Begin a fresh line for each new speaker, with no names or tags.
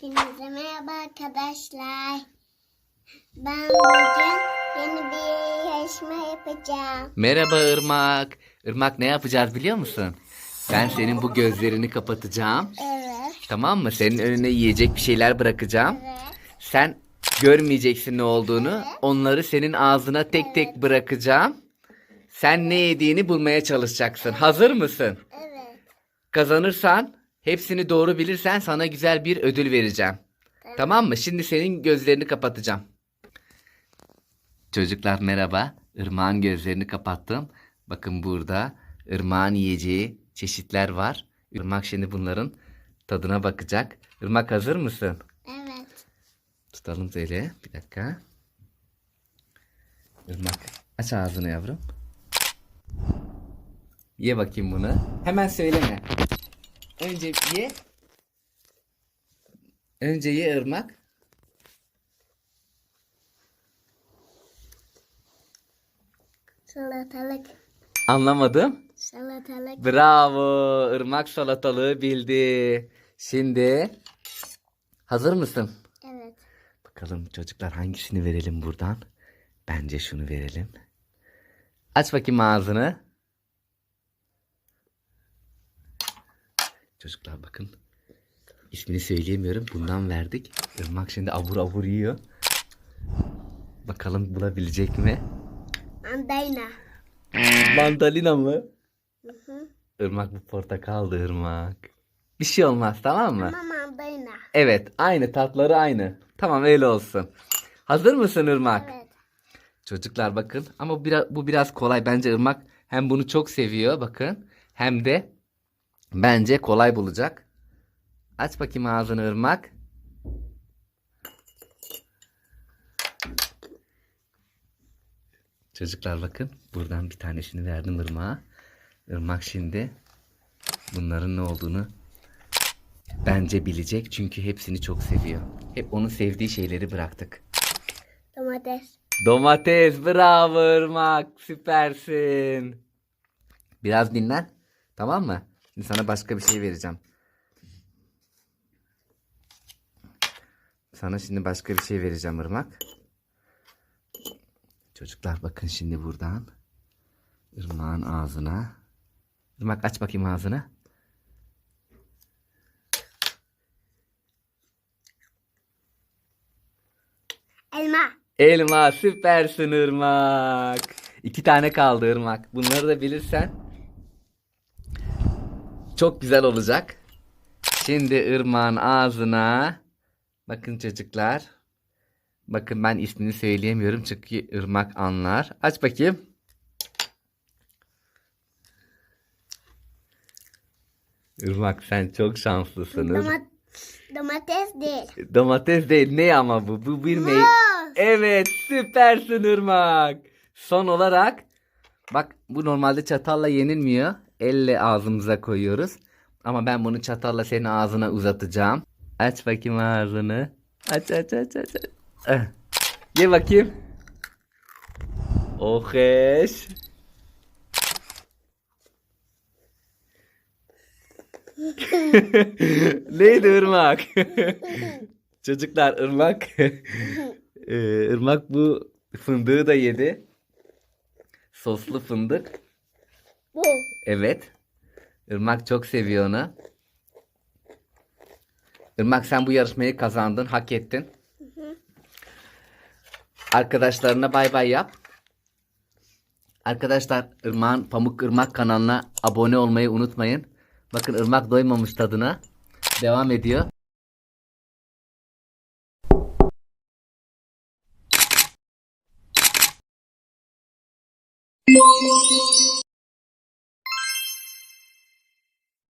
Hepinize merhaba arkadaşlar. Ben bugün yeni bir yarışma yapacağım.
Merhaba Irmak. Irmak ne yapacağız biliyor musun? Ben senin bu gözlerini kapatacağım.
Evet,
Tamam mı? Senin önüne yiyecek bir şeyler bırakacağım.
evet.
Sen görmeyeceksin ne olduğunu. Onları senin ağzına tek tek bırakacağım. Sen ne yediğini bulmaya çalışacaksın. Hazır mısın?
Evet.
Kazanırsan, hepsini doğru bilirsen sana güzel bir ödül vereceğim. Tamam mı? Şimdi senin gözlerini kapatacağım. Çocuklar merhaba. Irmak'ın gözlerini kapattım. Bakın burada Irmak'ın yiyeceği çeşitler var. Irmak şimdi bunların tadına bakacak. Irmak hazır mısın?
Evet.
Tutalım böyle. Bir dakika. Irmak aç ağzını yavrum. Ye bakayım bunu. Hemen söyleme. Önce ye. Önce ye ırmak.
Salatalık.
Anlamadım.
Salatalık.
Bravo. Irmak salatalığı bildi. Şimdi hazır mısın?
Evet.
Bakalım çocuklar hangisini verelim buradan? Bence şunu verelim. Aç bakayım ağzını. Çocuklar bakın. İsmini söyleyemiyorum. Bundan verdik. Irmak şimdi abur abur yiyor. Bakalım bulabilecek mi?
Mandalina.
Mandalina mı?
Hı hı.
Irmak bu portakaldı Irmak. Bir şey olmaz tamam mı?
Ama mandalina.
Evet aynı tatları aynı. Tamam öyle olsun. Hazır mısın Irmak?
Evet.
Çocuklar bakın ama bu biraz, bu biraz kolay. Bence Irmak hem bunu çok seviyor bakın hem de bence kolay bulacak. Aç bakayım ağzını Irmak. Çocuklar bakın buradan bir tanesini verdim Irmak'a. Irmak şimdi bunların ne olduğunu bence bilecek çünkü hepsini çok seviyor. Hep onun sevdiği şeyleri bıraktık.
Domates.
Domates bravo Irmak süpersin. Biraz dinlen tamam mı? Şimdi sana başka bir şey vereceğim. Sana şimdi başka bir şey vereceğim Irmak. Çocuklar bakın şimdi buradan. Irmak'ın ağzına. Irmak aç bakayım ağzını.
Elma.
Elma süpersin Irmak. İki tane kaldı Irmak. Bunları da bilirsen çok güzel olacak. Şimdi Irmak'ın ağzına bakın çocuklar. Bakın ben ismini söyleyemiyorum çünkü Irmak anlar. Aç bakayım. Irmak sen çok şanslısın. Ir-
Doma- domates değil.
Domates değil ne ama bu? Bu bir.
Muz.
Evet süpersin Irmak. Son olarak bak bu normalde çatalla yenilmiyor. Elle ağzımıza koyuyoruz. Ama ben bunu çatalla senin ağzına uzatacağım. Aç bakayım ağzını. Aç aç aç aç. aç. Eh. Ye bakayım. Oheş. Neydi Irmak? Çocuklar Irmak Ee, Irmak bu fındığı da yedi. Soslu fındık.
Bu.
Evet. Irmak çok seviyor onu. Irmak sen bu yarışmayı kazandın, hak ettin. Arkadaşlarına bay bay yap. Arkadaşlar Irmak'ın Pamuk Irmak kanalına abone olmayı unutmayın. Bakın Irmak doymamış tadına. Devam ediyor. Música